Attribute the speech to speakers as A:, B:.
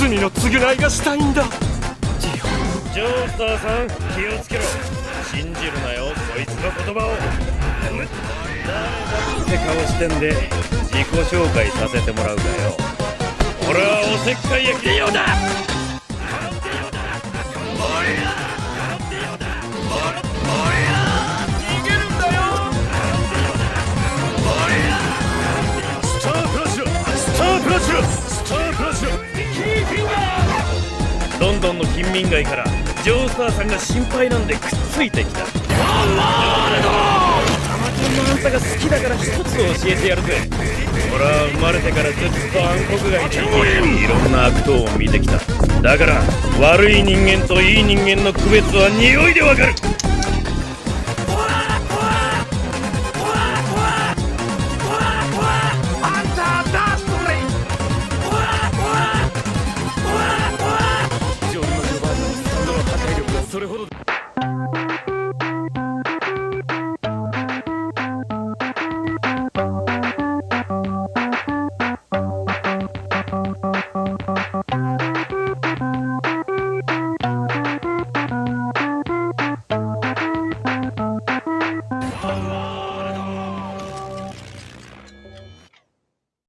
A: 罪の償いがしたいんだ。
B: ジョースターさん気をつけろ。信じるなよそいつの言葉を。誰だって顔してんで自己紹介させてもらうかよ。俺はおせっかい焼きでようだロンドンの近民街からジョースターさんが心配なんでくっついてきた。たまちゃんのあんたが好きだから一つ教えてやるぜ。俺は生まれてからずっと暗黒街で。いろんな悪党を見てきた。だから悪い人間といい人間の区別は匂いでわかる。それほど